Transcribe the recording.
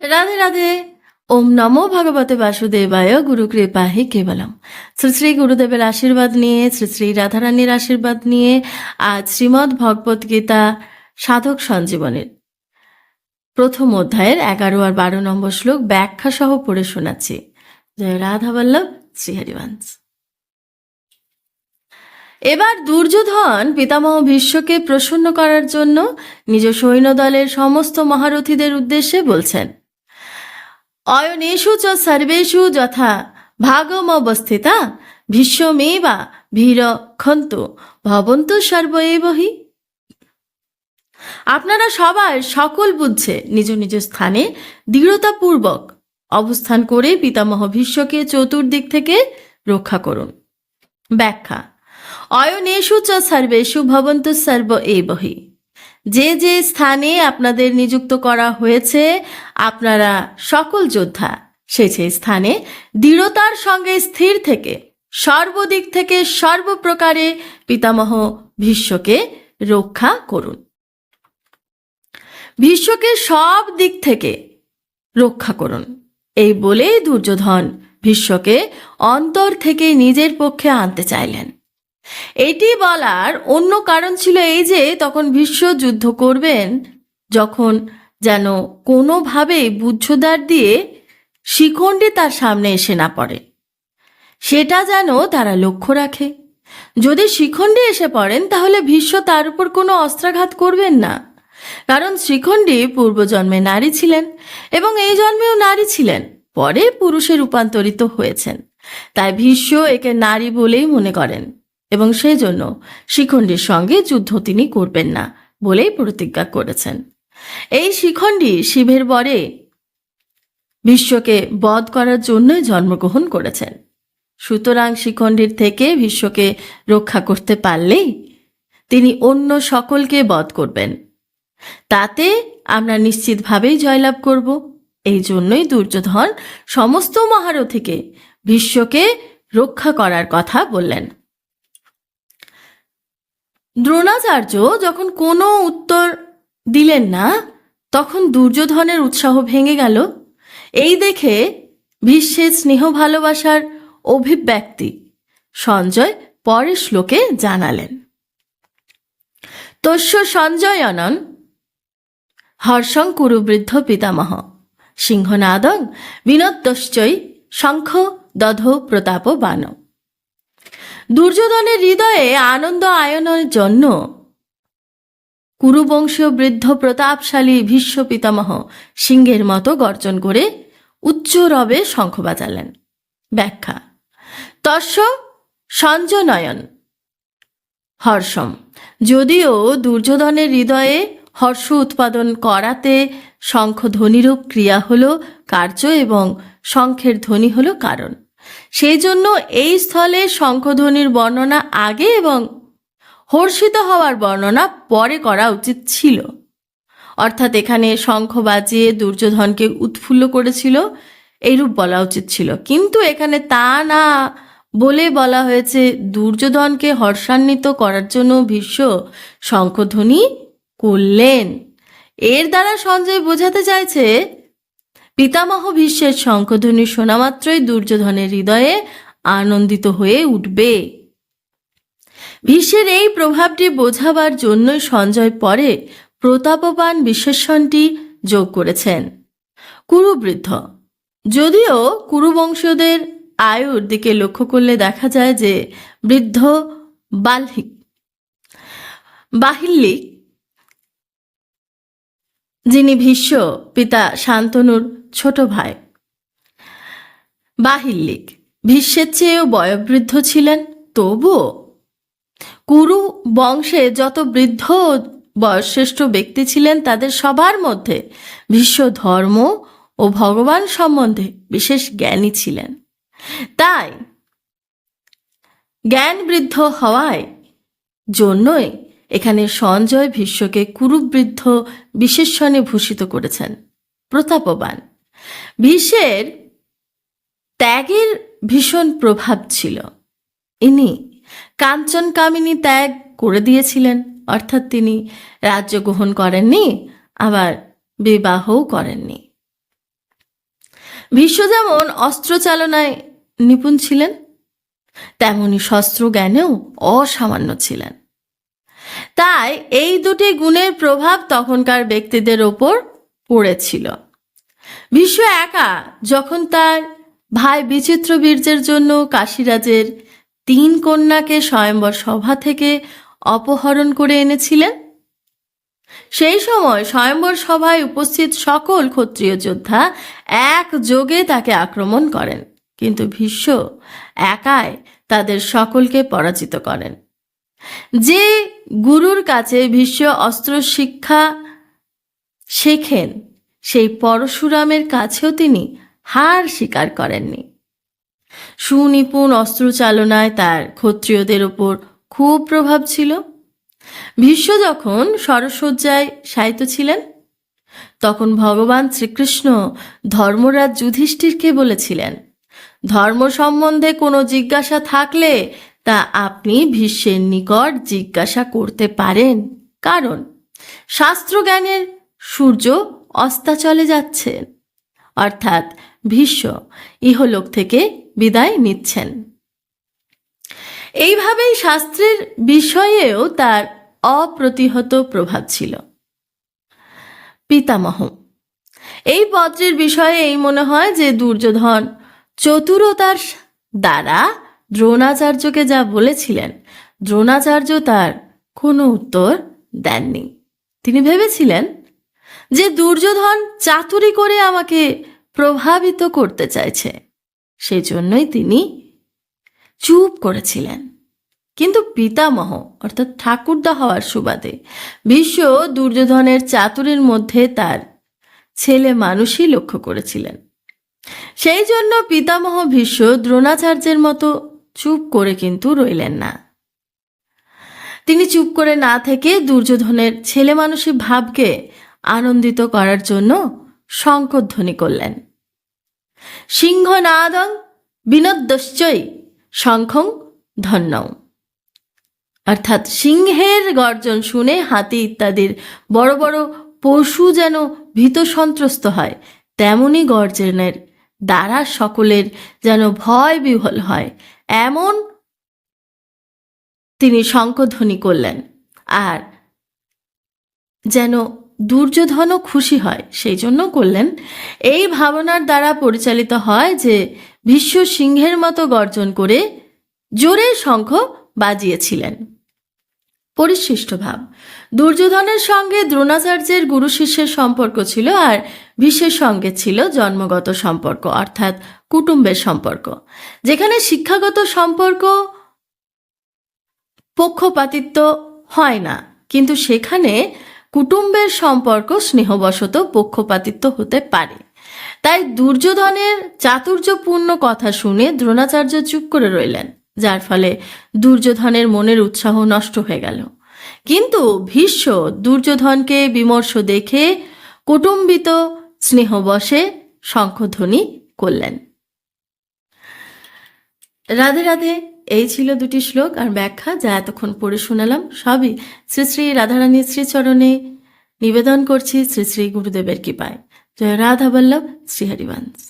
রাধে রাধে। ওম নমো ভগবতে বাসুদেবায় গুরু কৃপা কৃপাহি কেবলম। শ্রী শ্রী গুরুদেবের আশীর্বাদ নিয়ে, শ্রী শ্রী রাধারানীর আশীর্বাদ নিয়ে আজ শ্রীমদ্ ভগবত গীতা সাধক সঞ্জীবনের প্রথম অধ্যায়ের এগারো আর বারো নম্বর শ্লোক ব্যাখ্যা সহ পড়ে শোনাচ্ছি। জয় রাধা বল্লভ শ্রীহরিবংশ এবার দুর্যোধন পিতামহ ভীষ্মকে প্রসন্ন করার জন্য নিজ সৈন্যদলের সমস্ত মহারথীদের উদ্দেশ্যে বলছেন অয়নেষু চ সর্বেষু যথা ভাগমবস্থিতা ভীষ্মেবা ভীর খন্ত ভবন্ত সর্ব এবহি আপনারা সবাই সকল বুঝছে নিজ নিজ স্থানে দৃঢ়তাপূর্বক অবস্থান করে পিতামহ ভীষ্মকে চতুর্দিক থেকে রক্ষা করুন। ব্যাখ্যা অয়নেষু চ সর্বেষু ভবন্ত সর্ব এবহি যে যে স্থানে আপনাদের নিযুক্ত করা হয়েছে, আপনারা সকল যোদ্ধা সে সেই স্থানে দৃঢ়তার সঙ্গে স্থির থেকে, সর্বদিক থেকে সর্বপ্রকারে পিতামহ ভীষ্মকে রক্ষা করুন। ভীষ্মকে সব দিক থেকে রক্ষা করুন। এই বলেই দুর্যোধন ভীষ্মকে অন্তর থেকে নিজের পক্ষে আনতে চাইলেন। এটি বলার অন্য কারণ ছিল এই যে তখন ভীষ্ম যুদ্ধ করবেন, যখন যেন কোনোভাবেই বুদ্ধদ্বার দিয়ে শিখণ্ডে তার সামনে এসে না পড়ে। সেটা যেন তারা লক্ষ্য রাখে। যদি শিখণ্ডে এসে পড়েন, তাহলে ভীষ্ম তার উপর কোনো অস্ত্রাঘাত করবেন না। কারণ শিখণ্ডী পূর্বজন্মে নারী ছিলেন এবং এই জন্মেও নারী ছিলেন, পরে পুরুষে রূপান্তরিত হয়েছেন। তাই ভীষ্ম একে নারী বলেই মনে করেন। এবং সেই জন্য শিখণ্ডীর সঙ্গে যুদ্ধ তিনি করবেন না বলেই প্রতিজ্ঞা করেছেন। এই শিখণ্ডী শিবের বরে বিশ্বকে বধ করার জন্যই জন্মগ্রহণ করেছেন। সুতরাং শিখণ্ডীর থেকে বিশ্বকে রক্ষা করতে পারলেই তিনি অন্য সকলকে বধ করবেন। তাতে আমরা নিশ্চিতভাবেই জয়লাভ করব। এই জন্যই দুর্যোধন সমস্ত মহারথীকে বিশ্বকে রক্ষা করার কথা বললেন। দ্রোণাচার্য যখন কোনো উত্তর দিলেন না, তখন দুর্যোধনের উৎসাহ ভেঙে গেল। এই দেখে ভীষ্মের স্নেহ ভালোবাসার অভিব্যক্তি সঞ্জয় পরের শ্লোকে জানালেন। তস্য সঞ্জয়নন হর্ষং কুরুবৃদ্ধ পিতামহ। সিংহনাদং বিনত্যশ্চৈ শঙ্খ দধ প্রতাপ বান দুর্যোধনের হৃদয়ে আনন্দ আয়নের জন্য। কুরুবংশীয় বৃদ্ধ প্রতাপশালী ভীষ্ম পিতামহ সিংহের মতো গর্জন করে উচ্চ রবে শঙ্খ বাজালেন। ব্যাখ্যা, তস্য সঞ্জনয়ন। হর্ষম, যদিও দুর্যোধনের হৃদয়ে হর্ষ উৎপাদন করাতে শঙ্খ ধ্বনিরূপ ক্রিয়া হল কার্য এবং শঙ্খের ধ্বনি হল কারণ। সেই জন্য এই স্থলে শঙ্খধ্বনির বর্ণনা আগে এবং হর্ষিত হওয়ার বর্ণনা পরে করা উচিত ছিল। অর্থাৎ এখানে শঙ্খ বাজিয়ে দুর্যোধনকে উৎফুল্ল করেছিল, এইরূপ বলা উচিত ছিল। কিন্তু এখানে তা না বলে বলা হয়েছে, দুর্যোধনকে হর্ষান্বিত করার জন্য ভীষ্ম শঙ্খধ্বনি করলেন। এর দ্বারা সঞ্জয় বোঝাতে চাইছে পিতামহ ভীষ্মের শঙ্খধ্বনি শোনা মাত্রই দুর্যোধনের হৃদয়ে আনন্দিত হয়ে উঠবে। ভীষ্মের এই প্রভাবটি বোঝাবার জন্যই সঞ্জয় পরে প্রতাপবান বিশেষণটি যোগ করেছেন। কুরুবৃদ্ধ, যদিও কুরুবংশীয়দের আয়ুর দিকে লক্ষ্য করলে দেখা যায় যে বৃদ্ধ বাল্হিক বাহিল্লিক যিনি ভীষ্ম পিতা শান্তনুর ছোট ভাই। বাহিল্লিক ভীষ্মের চেয়েও বয়োবৃদ্ধ ছিলেন তবুও। কুরু বংশে যত বৃদ্ধ বয়শ্রেষ্ঠ ব্যক্তি ছিলেন, তাদের সবার মধ্যে ভীষ্ম ধর্ম ও ভগবান সম্বন্ধে বিশেষ জ্ঞানী ছিলেন। তাই জ্ঞান বৃদ্ধ হওয়ায় জন্যই এখানে সঞ্জয় ভীষ্মকে কুরুবৃদ্ধ বিশেষণে ভূষিত করেছেন। প্রতাপবান। ভীষ্মের ত্যাগের ভীষণ প্রভাব ছিল। ইনি কাঞ্চন কামিনী ত্যাগ করে দিয়েছিলেন, অর্থাৎ তিনি রাজ্য গ্রহণ করেননি, আবার বিবাহও করেননি। ভীষ্ম যেমন অস্ত্র চালনায় নিপুণ ছিলেন, তেমনি শস্ত্র জ্ঞানেও অসামান্য ছিলেন। তাই এই দুটি গুণের প্রভাব তখনকার ব্যক্তিদের ওপর পড়েছিল। ভীষ্ম একা যখন তার ভাই বিচিত্র বীর্যের জন্য কাশীরাজের তিন কন্যাকে স্বয়ম্বর সভা থেকে অপহরণ করে এনেছিলেন, সেই সময় স্বয়ম্বর সভায় উপস্থিত সকল ক্ষত্রিয় যোদ্ধা এক যোগে তাকে আক্রমণ করেন, কিন্তু ভীষ্ম একাই তাদের সকলকে পরাজিত করেন। যে গুরুর কাছে ভীষ্ম অস্ত্র শিক্ষা শেখেন, সেই পরশুরামের কাছেও তিনি হার স্বীকার করেননি। সুনিপুণ অস্ত্র চালনায় তার ক্ষত্রিয়দের ওপর খুব প্রভাব ছিল। ভীষ্ম যখন সরসজ্জায় শায়িত ছিলেন, তখন ভগবান শ্রীকৃষ্ণ ধর্মরাজ যুধিষ্ঠিরকে বলেছিলেন, ধর্ম সম্বন্ধে কোনো জিজ্ঞাসা থাকলে তা আপনি ভীষ্মের নিকট জিজ্ঞাসা করতে পারেন। কারণ শাস্ত্রজ্ঞানের সূর্য অস্তাচলে যাচ্ছে। অর্থাৎ ভীষ্ম ইহলোক থেকে বিদায় নিচ্ছেন। এইভাবেই শাস্ত্রের বিষয়েও তার অপ্রতিহত প্রভাব ছিল। পিতামহ, এই পত্রের বিষয়ে এই মনে হয় যে দুর্যোধন চতুরতার দ্বারা দ্রোণাচার্যকে যা বলেছিলেন, দ্রোণাচার্য তার কোনো উত্তর দেননি। তিনি ভেবেছিলেন যে দুর্যোধন চাতুরি করে আমাকে প্রভাবিত করতে চাইছে। সেজন্যই তিনি চুপ করেছিলেন। কিন্তু পিতামহ, অর্থাৎ ঠাকুরদা হওয়ার সুবাদে ভীষ্ম দুর্যোধনের চাতুরির মধ্যে তার ছেলে মানুষই লক্ষ্য করেছিলেন। সেই জন্য পিতামহ ভীষ্ম দ্রোণাচার্যের মতো চুপ করে কিন্তু রইলেন না। তিনি চুপ করে না থেকে দুর্যোধনের ছেলে মানুষের ভাবকে আনন্দিত করার জন্য শঙ্করধ্বনি করলেন। সিংহনাদং বিনোদ্যশ্চই শঙ্খং ধন্যং। অর্থাৎ সিংহের গর্জন শুনে হাতি ইত্যাদির বড় বড় পশু যেন ভীত সন্ত্রস্ত হয়, তেমনি গর্জনের দ্বারা সকলের যেন ভয় বিহল হয় এমন তিনি শঙ্কধ্বনি করলেন। আর যেন দুর্যোধনও খুশি হয় সেই জন্য করলেন। এই ভাবনার দ্বারা পরিচালিত হয় যে ভীষ্ম সিংহের মতো গর্জন করে জোরে শঙ্খ বাজিয়েছিলেন। পরিশিষ্ট ভাব। দুর্যোধনের সঙ্গে দ্রোণাচার্যের গুরু শিষ্যের সম্পর্ক ছিল আর ভীষ্মের সঙ্গে ছিল জন্মগত সম্পর্ক, অর্থাৎ কুটুম্বের সম্পর্ক। যেখানে শিক্ষাগত সম্পর্ক পক্ষপাতিত্ব হয় না, কিন্তু সেখানে কুটুম্বের সম্পর্ক স্নেহবশত পক্ষপাতিত্ব হতে পারে। তাই দুর্যোধনের চাতুর্যপূর্ণ কথা শুনে দ্রোণাচার্য চুপ করে রইলেন। যার ফলে দুর্যোধনের মনের উৎসাহ নষ্ট হয়ে গেল। কিন্তু ভীষ্ম দুর্যোধনকে বিমর্ষ দেখে কুটুম্বিত স্নেহবশে শঙ্খধ্বনি করলেন। রাধে রাধে, এই ছিল দুটি শ্লোক আর ব্যাখ্যা যা এতক্ষণ পড়ে শোনালাম। সবই শ্রী শ্রী রাধারানীর শ্রীচরণে নিবেদন করছি। শ্রী শ্রী গুরুদেবের কৃপায়। জয় রাধা বল্লভ, শ্রীহরিবংশ।